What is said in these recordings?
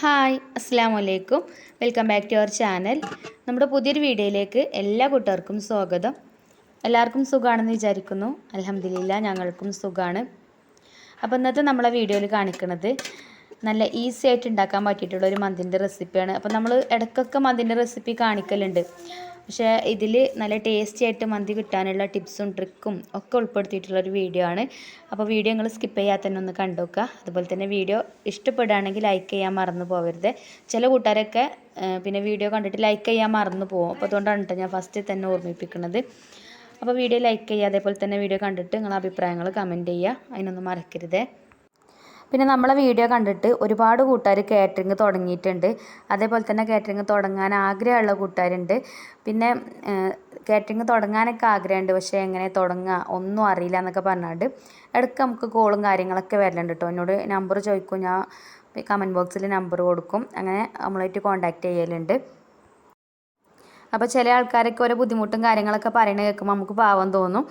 Hi അസ്സാമലൈക്കും welcome back to our channel. നമ്മുടെ പുതിയൊരു വീഡിയോയിലേക്ക് എല്ലാ കൂട്ടുകാർക്കും സ്വാഗതം. എല്ലാവർക്കും സുഖമാണെന്ന് വിചാരിക്കുന്നു. അലഹമില്ല ഞങ്ങൾക്കും സുഖമാണ് അപ്പോൾ ഇന്നത്തെ നമ്മളെ വീഡിയോയിൽ കാണിക്കുന്നത് നല്ല ഈസി ആയിട്ട് ഉണ്ടാക്കാൻ പറ്റിയിട്ടുള്ള ഒരു മന്തിന്റെ റെസിപ്പിയാണ് അപ്പോൾ നമ്മൾ ഇടയ്ക്കൊക്കെ മന്തിന്റെ റെസിപ്പി കാണിക്കലുണ്ട്. പക്ഷേ ഇതിൽ നല്ല ടേസ്റ്റി ആയിട്ട് മന്തി കിട്ടാനുള്ള ടിപ്സും ട്രിക്കും ഒക്കെ ഉൾപ്പെടുത്തിയിട്ടുള്ള ഒരു വീഡിയോ ആണ്. അപ്പോൾ വീഡിയോ നിങ്ങൾ സ്കിപ്പ് ചെയ്യാതെ തന്നെ ഒന്ന് കണ്ടുവെക്കുക അതുപോലെ തന്നെ വീഡിയോ ഇഷ്ടപ്പെടുകയാണെങ്കിൽ ലൈക്ക് ചെയ്യാൻ മറന്നു പോകരുത്. ചില കൂട്ടുകാരൊക്കെ പിന്നെ വീഡിയോ കണ്ടിട്ട് ലൈക്ക് ചെയ്യാൻ മറന്നു പോകും. അപ്പോൾ അതുകൊണ്ടാണ് കേട്ടോ ഞാൻ ഫസ്റ്റ് തന്നെ ഓർമ്മിപ്പിക്കുന്നത് അപ്പോൾ വീഡിയോ ലൈക്ക് ചെയ്യുക അതേപോലെ തന്നെ വീഡിയോ കണ്ടിട്ട് നിങ്ങളുടെ അഭിപ്രായങ്ങൾ കമന്റ് ചെയ്യുക. അതിനൊന്നും മറക്കരുതേ. പിന്നെ നമ്മളെ വീഡിയോ കണ്ടിട്ട് ഒരുപാട് കൂട്ടുകാർ കാറ്ററിങ് തുടങ്ങിയിട്ടുണ്ട്. അതേപോലെ തന്നെ കാറ്ററിങ് തുടങ്ങാൻ ആഗ്രഹമുള്ള കൂട്ടുകാരുണ്ട്. പിന്നെ കാറ്ററിങ് തുടങ്ങാനൊക്കെ ആഗ്രഹമുണ്ട്. പക്ഷേ എങ്ങനെ തുടങ്ങുക ഒന്നും അറിയില്ല എന്നൊക്കെ പറഞ്ഞാണ്ട് ഇടയ്ക്ക് നമുക്ക് കോളും കാര്യങ്ങളൊക്കെ വരലുണ്ട് കേട്ടോ എന്നോട് നമ്പർ ചോദിക്കും. ഞാൻ കമന്റ് ബോക്സിൽ നമ്പർ കൊടുക്കും. അങ്ങനെ നമ്മളായിട്ട് കോൺടാക്റ്റ് ചെയ്യലുണ്ട്. അപ്പോൾ ചില ആൾക്കാരൊക്കെ ഓരോ ബുദ്ധിമുട്ടും കാര്യങ്ങളൊക്കെ പറയണത് കേൾക്കുമ്പോൾ നമുക്ക് പാവം തോന്നും.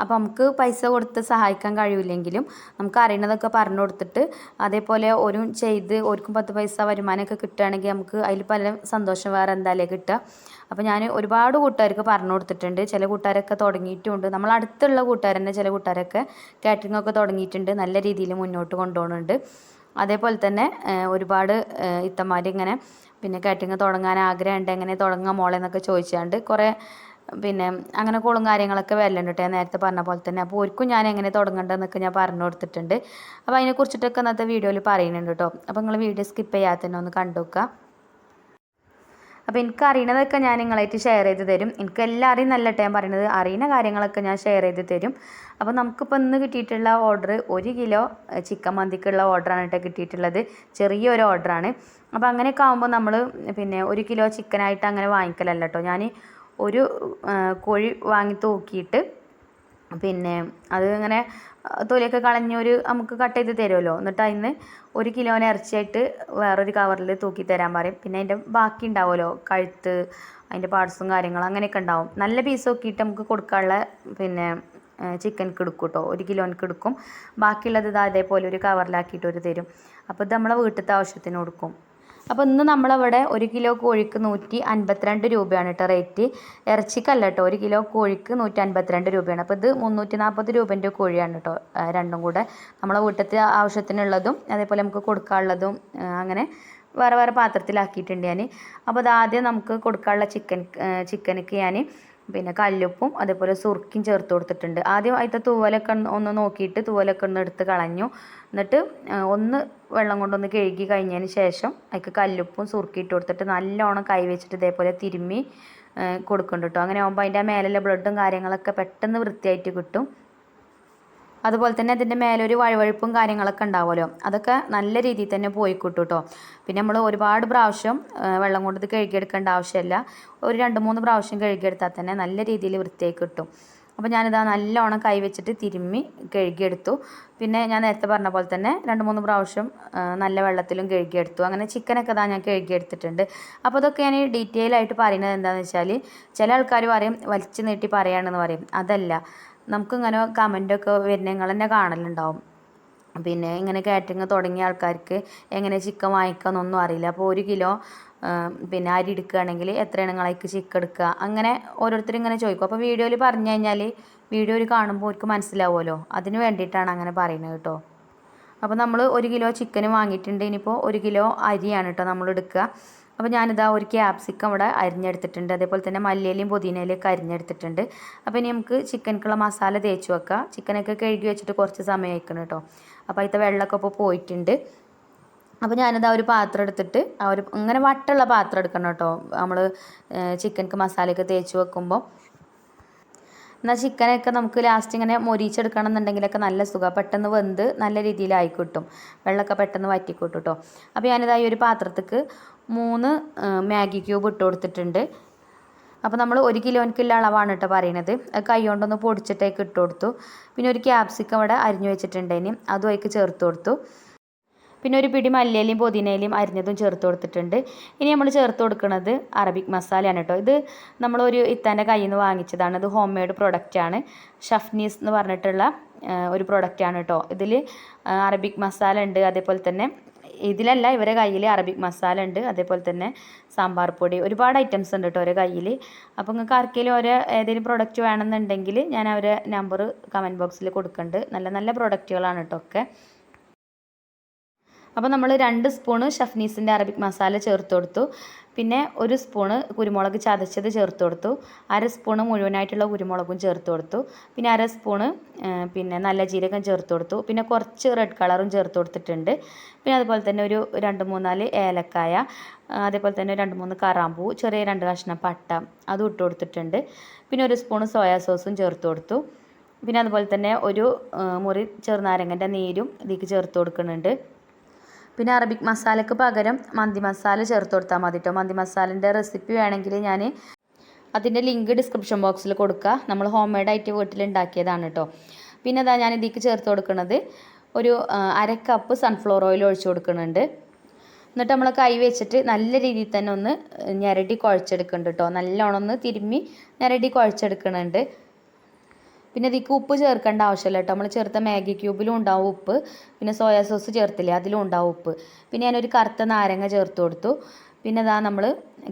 അപ്പോൾ നമുക്ക് പൈസ കൊടുത്ത് സഹായിക്കാൻ കഴിയില്ലെങ്കിലും നമുക്ക് അറിയണതൊക്കെ പറഞ്ഞു കൊടുത്തിട്ട് അതേപോലെ ഒരു ചെയ്ത് ഒരുക്കും പത്ത് പൈസ വരുമാനമൊക്കെ കിട്ടുകയാണെങ്കിൽ നമുക്ക് അതിൽ പല സന്തോഷം വേറെ എന്തായാലും കിട്ടുക. അപ്പോൾ ഞാൻ ഒരുപാട് കൂട്ടുകാർക്ക് പറഞ്ഞു കൊടുത്തിട്ടുണ്ട്. ചില കൂട്ടുകാരൊക്കെ തുടങ്ങിയിട്ടുമുണ്ട് നമ്മൾ അടുത്തുള്ള കൂട്ടുകാർ തന്നെ ചില കൂട്ടുകാരൊക്കെ കാറ്ററിംഗ് ഒക്കെ തുടങ്ങിയിട്ടുണ്ട്. നല്ല രീതിയിൽ മുന്നോട്ട് കൊണ്ടുപോകുന്നുണ്ട്. അതേപോലെ തന്നെ ഒരുപാട് ഇത്തമാർ ഇങ്ങനെ പിന്നെ കാറ്ററിങ് തുടങ്ങാൻ ആഗ്രഹമുണ്ട് എങ്ങനെ തുടങ്ങാം മോളെ എന്നൊക്കെ ചോദിച്ചാണ്ട് കുറേ പിന്നെ അങ്ങനെ കോളും കാര്യങ്ങളൊക്കെ വരലുണ്ട് കേട്ടോ. നേരത്തെ പറഞ്ഞ പോലെ തന്നെ. അപ്പോൾ ഒരിക്കും ഞാൻ എങ്ങനെ തുടങ്ങേണ്ടതെന്നൊക്കെ ഞാൻ പറഞ്ഞു കൊടുത്തിട്ടുണ്ട്. അപ്പോൾ അതിനെക്കുറിച്ചിട്ടൊക്കെ ഇന്നത്തെ വീഡിയോയിൽ പറയുന്നുണ്ട് കേട്ടോ. അപ്പോൾ നിങ്ങൾ വീഡിയോ സ്കിപ്പ് ചെയ്യാതെ തന്നെ ഒന്ന് കണ്ടു അപ്പോൾ എനിക്ക് അറിയണതൊക്കെ ഞാൻ നിങ്ങളായിട്ട് ഷെയർ ചെയ്ത് തരും. എനിക്ക് എല്ലാവരെയും നല്ല ടൈം പറയുന്നത് അറിയുന്ന കാര്യങ്ങളൊക്കെ ഞാൻ ഷെയർ ചെയ്ത് തരും. അപ്പോൾ നമുക്കിപ്പോൾ ഇന്ന് കിട്ടിയിട്ടുള്ള ഓർഡർ ഒരു കിലോ ചിക്കൻ മന്തിക്കുള്ള ഓർഡറാണ് കേട്ടോ കിട്ടിയിട്ടുള്ളത്. ചെറിയൊരു ഓർഡറാണ് അപ്പോൾ അങ്ങനെയൊക്കെ ആകുമ്പോൾ നമ്മൾ പിന്നെ ഒരു കിലോ ചിക്കനായിട്ട് അങ്ങനെ വാങ്ങിക്കലല്ല കേട്ടോ. ഞാൻ ഒരു കോഴി വാങ്ങി തൂക്കിയിട്ട് പിന്നെ അത് ഇങ്ങനെ തൊലിയൊക്കെ കളഞ്ഞൊരു നമുക്ക് കട്ട് ചെയ്ത് തരുമല്ലോ. എന്നിട്ട് അതിന് ഒരു കിലോനെ ഇറച്ചിയായിട്ട് വേറൊരു കവറിൽ തൂക്കി തരാൻ പറയും. പിന്നെ അതിന്റെ ബാക്കി ഉണ്ടാവുമല്ലോ കഴുത്ത് അതിന്റെ പാർട്സും കാര്യങ്ങളും അങ്ങനെയൊക്കെ ഉണ്ടാവും. നല്ല പീസ് നോക്കിയിട്ട് നമുക്ക് കൊടുക്കാനുള്ള പിന്നെ ചിക്കൻക്ക് എടുക്കും കേട്ടോ ഒരു കിലോനക്ക് എടുക്കും. ബാക്കിയുള്ളത് ഇതാ അതേപോലെ ഒരു കവറിലാക്കിയിട്ട് ഒരു തരും. അപ്പോൾ ഇത് നമ്മളെ വീട്ടിലത്തെ ആവശ്യത്തിന് കൊടുക്കും. അപ്പോൾ ഇന്ന് നമ്മളവിടെ ഒരു കിലോ കോഴിക്ക് നൂറ്റി അൻപത്തിരണ്ട് രൂപയാണ് കേട്ടോ റേറ്റ്. ഇറച്ചിക്കല്ല കേട്ടോ ഒരു കിലോ കോഴിക്ക് നൂറ്റി അൻപത്തിരണ്ട് രൂപയാണ്. അപ്പോൾ ഇത് മുന്നൂറ്റി നാൽപ്പത് രൂപേന്റെ കോഴിയാണ് കേട്ടോ രണ്ടും കൂടെ. നമ്മളെ വീട്ടിലത്തെ ആവശ്യത്തിനുള്ളതും അതേപോലെ നമുക്ക് കൊടുക്കാനുള്ളതും അങ്ങനെ വേറെ വേറെ പാത്രത്തിലാക്കിയിട്ടുണ്ട് ഞാൻ അപ്പോൾ അത് ആദ്യം നമുക്ക് കൊടുക്കാനുള്ള ചിക്കൻ ചിക്കനക്ക് ഞാൻ പിന്നെ കല്ലുപ്പും അതേപോലെ സുർക്കിയും ചേർത്ത് കൊടുത്തിട്ടുണ്ട്. ആദ്യം അതിന്റെ തൂവലൊക്കെ ഒന്ന് നോക്കിയിട്ട് തൂവലൊക്കെ ഒന്ന് എടുത്ത് കളഞ്ഞു. എന്നിട്ട് ഒന്ന് വെള്ളം കൊണ്ടൊന്ന് കഴുകി കഴിഞ്ഞതിന് ശേഷം അതിക്ക് കല്ലുപ്പും സുർക്കി ഇട്ട് കൊടുത്തിട്ട് നല്ലോണം കൈ വെച്ചിട്ട് ഇതേപോലെ തിരുമ്മി കൊടുക്കുന്നുണ്ട് കേട്ടോ അങ്ങനെ ആകുമ്പോൾ അതിന്റെ മേലുള്ള ബ്ലഡും കാര്യങ്ങളൊക്കെ പെട്ടെന്ന് വൃത്തിയായിട്ട് കിട്ടും. അതുപോലെ തന്നെ അതിന്റെ മേലൊരു വഴുവഴുപ്പും കാര്യങ്ങളൊക്കെ ഉണ്ടാവുമല്ലോ. അതൊക്കെ നല്ല രീതിയിൽ തന്നെ പോയി കിട്ടും കേട്ടോ പിന്നെ നമ്മൾ ഒരുപാട് പ്രാവശ്യം വെള്ളം കൊണ്ട് ഇത് കഴുകിയെടുക്കേണ്ട ആവശ്യമില്ല. ഒരു രണ്ട് മൂന്ന് പ്രാവശ്യം കഴുകിയെടുത്താൽ തന്നെ നല്ല രീതിയിൽ വൃത്തിയായി കിട്ടും. അപ്പോൾ ഞാനിതാ നല്ലോണം കൈവച്ചിട്ട് തിരുമ്മി കഴുകിയെടുത്തു. പിന്നെ ഞാൻ നേരത്തെ പറഞ്ഞ പോലെ തന്നെ രണ്ട് മൂന്ന് പ്രാവശ്യം നല്ല വെള്ളത്തിലും കഴുകിയെടുത്തു. അങ്ങനെ ചിക്കനൊക്കെ ഇതാ ഞാൻ കഴുകിയെടുത്തിട്ടുണ്ട്. അപ്പോൾ അതൊക്കെ ഞാൻ ഡീറ്റെയിൽ ആയിട്ട് പറയുന്നത് എന്താണെന്ന് വെച്ചാൽ ചില ആൾക്കാർ പറയും വലിച്ചു നീട്ടി പറയുകയാണെന്ന് പറയും. അതല്ല. നമുക്കിങ്ങനെ കമന്റൊക്കെ വരുന്ന നിങ്ങൾ തന്നെ കാണലുണ്ടാവും. പിന്നെ ഇങ്ങനെ കാറ്ററിങ് തുടങ്ങിയ ആൾക്കാർക്ക് എങ്ങനെ ചിക്കൻ വാങ്ങിക്കാമെന്നൊന്നും അറിയില്ല. അപ്പോൾ ഒരു കിലോ പിന്നെ അരി എടുക്കുകയാണെങ്കിൽ എത്രയാണ് നിങ്ങളേക്ക് ചിക്കൻ എടുക്കുക? അങ്ങനെ ഓരോരുത്തർ ഇങ്ങനെ ചോദിക്കും. അപ്പോൾ വീഡിയോയിൽ പറഞ്ഞു കഴിഞ്ഞാൽ വീഡിയോയിൽ കാണുമ്പോൾ അവർക്ക് മനസ്സിലാവുമല്ലോ. അതിന് വേണ്ടിയിട്ടാണ് അങ്ങനെ പറയുന്നത് കേട്ടോ. അപ്പോൾ നമ്മൾ ഒരു കിലോ ചിക്കൻ വാങ്ങിയിട്ടുണ്ട്. ഇനിയിപ്പോൾ ഒരു കിലോ അരിയാണ് കേട്ടോ നമ്മൾ എടുക്കുക. അപ്പോൾ ഞാനിതാ ഒരു ക്യാപ്സിക്കം ഇവിടെ അരിഞ്ഞെടുത്തിട്ടുണ്ട്. അതേപോലെ തന്നെ മല്ലിയിലയും പുതിനയിലൊക്കെ അരിഞ്ഞെടുത്തിട്ടുണ്ട്. അപ്പോൾ ഇനി നമുക്ക് ചിക്കനക്കുള്ള മസാല തേച്ച് വെക്കാം. ചിക്കനൊക്കെ കഴുകി വെച്ചിട്ട് കുറച്ച് സമയം വയ്ക്കണം കേട്ടോ അപ്പോൾ അതിന്റെ വെള്ളമൊക്കെ ഇപ്പോൾ പോയിട്ടുണ്ട്. അപ്പോൾ ഞാനിതാ ഒരു പാത്രം എടുത്തിട്ട് ആ ഒരു ഇങ്ങനെ വട്ടുള്ള പാത്രം എടുക്കണം കേട്ടോ നമ്മൾ ചിക്കനക്ക് മസാലയൊക്കെ തേച്ച് വെക്കുമ്പോൾ എന്നാൽ ചിക്കനൊക്കെ നമുക്ക് ലാസ്റ്റ് ഇങ്ങനെ മൊരിച്ചെടുക്കണം എന്നുണ്ടെങ്കിലൊക്കെ നല്ല സുഖം. പെട്ടെന്ന് വെന്ത് നല്ല രീതിയിലായി കിട്ടും. വെള്ളമൊക്കെ പെട്ടെന്ന് വറ്റി കിട്ടും അപ്പോൾ ഞാനിതായി ഒരു പാത്രത്തേക്ക് മൂന്ന് മാഗി ക്യൂബ് ഇട്ട് കൊടുത്തിട്ടുണ്ട്. അപ്പോൾ നമ്മൾ ഒരു കിലോനിക്കുള്ള അളവാണ് കേട്ടോ പറയണത് കൈ കൊണ്ടൊന്ന് പൊടിച്ചിട്ടേക്ക് ഇട്ട് കൊടുത്തു. പിന്നെ ഒരു ക്യാപ്സിക്കം ഇവിടെ അരിഞ്ഞു വെച്ചിട്ടുണ്ടേന് അതും അതിലേക്ക് ചേർത്ത് കൊടുത്തു. പിന്നെ ഒരു പിടി മല്ലിയിലയും പുതിനയിലയും അരിഞ്ഞതും ചേർത്ത് കൊടുത്തിട്ടുണ്ട്. ഇനി നമ്മൾ ചേർത്ത് കൊടുക്കുന്നത് അറബിക് മസാലയാണ് കേട്ടോ. ഇത് നമ്മളൊരു ഇത്താന്റെ കയ്യിൽ നിന്ന് വാങ്ങിച്ചതാണ്. ഇത് ഹോം മെയ്ഡ് പ്രൊഡക്റ്റാണ് ഷഫ്നീസ് എന്ന് പറഞ്ഞിട്ടുള്ള ഒരു പ്രൊഡക്റ്റാണ് കേട്ടോ. ഇതിൽ അറബിക് മസാല ഉണ്ട്. അതേപോലെ തന്നെ ഇതിലല്ല ഇവരെ കയ്യിൽ അറബിക് മസാല ഉണ്ട് അതേപോലെ തന്നെ സാമ്പാർ പൊടി. ഒരുപാട് ഐറ്റംസ് ഉണ്ട് കേട്ടോ അവരെ കയ്യിൽ അപ്പോൾ നിങ്ങൾക്ക് ആർക്കെങ്കിലും ഓരോ ഏതെങ്കിലും പ്രോഡക്റ്റ് വേണമെന്നുണ്ടെങ്കിൽ ഞാൻ അവരെ നമ്പർ കമന്റ് ബോക്സിൽ കൊടുക്കുന്നുണ്ട് നല്ല നല്ല പ്രൊഡക്റ്റുകളാണ് കേട്ടോ ഒക്കെ. അപ്പോൾ നമ്മൾ രണ്ട് സ്പൂണ് ഷഫ്നീസിന്റെ അറബിക് മസാല ചേർത്ത് കൊടുത്തു. പിന്നെ ഒരു സ്പൂണ് കുരുമുളക് ചതച്ചത് ചേർത്ത് കൊടുത്തു. അര സ്പൂണ് മുഴുവനായിട്ടുള്ള കുരുമുളകും ചേർത്ത് കൊടുത്തു. പിന്നെ അര സ്പൂണ് പിന്നെ നല്ല ജീരകം ചേർത്ത് കൊടുത്തു. പിന്നെ കുറച്ച് റെഡ് കളറും ചേർത്ത് കൊടുത്തിട്ടുണ്ട്. പിന്നെ അതുപോലെ തന്നെ ഒരു രണ്ട് മൂന്നാൽ ഏലക്കായ അതേപോലെ തന്നെ രണ്ട് മൂന്ന് കറാമ്പൂ ചെറിയ രണ്ട് കഷ്ണം പട്ട അതും ഇട്ട് കൊടുത്തിട്ടുണ്ട്. പിന്നെ ഒരു സ്പൂണ് സോയാ സോസും ചേർത്ത് കൊടുത്തു. പിന്നെ അതുപോലെ തന്നെ ഒരു മുറി ചെറുനാരങ്ങന്റെ നീരും ഇതിലേക്ക് ചേർത്ത് കൊടുക്കുന്നുണ്ട്. പിന്നെ അറബിക് മസാലയ്ക്ക് പകരം മന്തി മസാല ചേർത്ത് കൊടുത്താൽ മതി കേട്ടോ മന്തി മസാലന്റെ റെസിപ്പി വേണമെങ്കിൽ ഞാൻ അതിന്റെ ലിങ്ക് ഡിസ്ക്രിപ്ഷൻ ബോക്സിൽ കൊടുക്കുക നമ്മൾ ഹോം മെയ്ഡായിട്ട് വീട്ടിൽ ഉണ്ടാക്കിയതാണ് കേട്ടോ പിന്നെ അതാ ഞാൻ ഇതിലേക്ക് ചേർത്ത് കൊടുക്കുന്നത് ഒരു അര കപ്പ് സൺഫ്ലവർ ഓയിൽ ഒഴിച്ചു കൊടുക്കുന്നുണ്ട് എന്നിട്ട് നമ്മൾ കൈ വെച്ചിട്ട് നല്ല രീതിയിൽ തന്നെ ഒന്ന് ഞെരടി കുഴച്ചെടുക്കുന്നുണ്ട് കേട്ടോ നല്ലോണം ഒന്ന് തിരുമ്മി ഞെരടി കുഴച്ചെടുക്കുന്നുണ്ട് പിന്നെ ഇതിക്ക് ഉപ്പ് ചേർക്കേണ്ട ആവശ്യമില്ല കേട്ടോ. നമ്മൾ ചേർത്ത മാഗി ക്യൂബിലും ഉണ്ടാവും ഉപ്പ് പിന്നെ സോയാ സോസ് ചേർത്തില്ലേ അതിലും ഉണ്ടാവും ഉപ്പ്. പിന്നെ ഞാനൊരു കറുത്ത നാരങ്ങ ചേർത്ത് കൊടുത്തു. പിന്നെ അതാ നമ്മൾ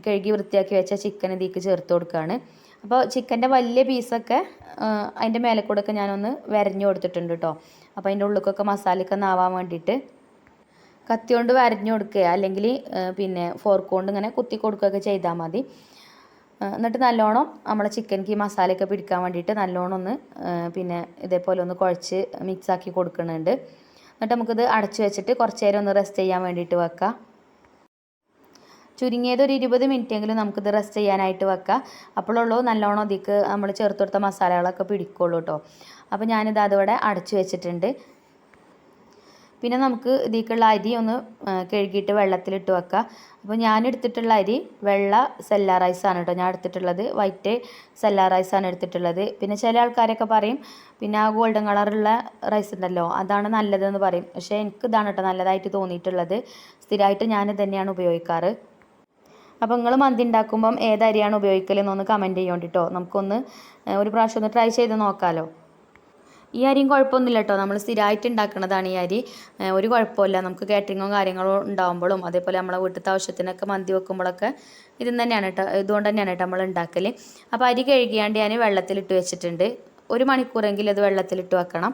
കഴുകി വൃത്തിയാക്കി വെച്ച ചിക്കൻ ഇതിക്ക് ചേർത്ത് കൊടുക്കുകയാണ് അപ്പോൾ ചിക്കന്റെ വലിയ പീസൊക്കെ അതിന്റെ മേലെ കൂടെ ഒക്കെ ഞാനൊന്ന് വരഞ്ഞു കൊടുത്തിട്ടുണ്ട് കേട്ടോ. അപ്പോൾ അതിന്റെ ഉള്ളിലൊക്കെ മസാലയൊക്കെ നാവാൻ വേണ്ടിയിട്ട് കത്തി കൊണ്ട് വരഞ്ഞു കൊടുക്കുക. അല്ലെങ്കിൽ പിന്നെ ഫോർക്ക് കൊണ്ട് ഇങ്ങനെ കുത്തി കൊടുക്കുകയൊക്കെ ചെയ്താൽ മതി. എന്നിട്ട് നല്ലോണം നമ്മളെ ചിക്കൻക്ക് മസാലയൊക്കെ പിടിക്കാൻ വേണ്ടിയിട്ട് നല്ലോണം ഒന്ന് പിന്നെ ഇതേപോലെ ഒന്ന് കുഴച്ച് മിക്സാക്കി കൊടുക്കുന്നുണ്ട്. എന്നിട്ട് നമുക്കിത് അടച്ചു വെച്ചിട്ട് കുറച്ച് നേരം ഒന്ന് റെസ്റ്റ് ചെയ്യാൻ വേണ്ടിയിട്ട് വെക്കാം. ചുരുങ്ങിയത് ഒരു ഇരുപത് മിനിറ്റെങ്കിലും നമുക്കിത് റെസ്റ്റ് ചെയ്യാനായിട്ട് വെക്കാം. അപ്പോഴുള്ളൂ നല്ലോണം ഇതിക്ക് നമ്മൾ ചേർത്ത് കൊടുത്ത മസാലകളൊക്കെ പിടിക്കുള്ളൂ കേട്ടോ അപ്പോൾ ഞാനിത് അതിവിടെ അടച്ചു വെച്ചിട്ടുണ്ട്. പിന്നെ നമുക്ക് ഇതിലേക്കുള്ള അരി ഒന്ന് കഴുകിയിട്ട് വെള്ളത്തിലിട്ട് വെക്കുക. അപ്പോൾ ഞാൻ എടുത്തിട്ടുള്ള അരി വെള്ള സെല്ല റൈസാണ് കേട്ടോ. ഞാൻ എടുത്തിട്ടുള്ളത് വൈറ്റ് സെല്ല റൈസാണ് എടുത്തിട്ടുള്ളത്. പിന്നെ ചില ആൾക്കാരൊക്കെ പറയും പിന്നെ ആ ഗോൾഡൻ കളറുള്ള റൈസ് ഉണ്ടല്ലോ അതാണ് നല്ലതെന്ന് പറയും. പക്ഷേ എനിക്ക് ഇതാണ് കേട്ടോ നല്ലതായിട്ട് തോന്നിയിട്ടുള്ളത്. സ്ഥിരമായിട്ട് ഞാൻ തന്നെയാണ് ഉപയോഗിക്കാറ്. അപ്പോൾ നിങ്ങൾ മന്തി ഉണ്ടാക്കുമ്പം ഏത് അരിയാണ് ഉപയോഗിക്കലെന്നൊന്ന് കമന്റ് ചെയ്യോണ്ടിട്ടോ നമുക്കൊന്ന് ഒരു പ്രാവശ്യം ഒന്ന് ട്രൈ ചെയ്ത് നോക്കാമല്ലോ ഈ അരിയും കുഴപ്പമൊന്നുമില്ല കേട്ടോ നമ്മൾ സ്ഥിരമായിട്ട് ഉണ്ടാക്കുന്നതാണ് ഈ അരി. ഒരു കുഴപ്പമില്ല. നമുക്ക് കാറ്ററിങ്ങോ കാര്യങ്ങളോ ഉണ്ടാകുമ്പോഴും അതേപോലെ നമ്മളെ വീട്ടിലത്തെ ആവശ്യത്തിനൊക്കെ മന്തി വെക്കുമ്പോഴൊക്കെ ഇത് തന്നെയാണ് കേട്ടോ ഇതുകൊണ്ട് തന്നെയാണ് കേട്ടോ നമ്മൾ ഉണ്ടാക്കൽ അപ്പോൾ അരി കഴുകിയാണ്ട് ഞാൻ വെള്ളത്തിലിട്ട് വെച്ചിട്ടുണ്ട്. ഒരു മണിക്കൂറെങ്കിലും അത് വെള്ളത്തിലിട്ട് വെക്കണം.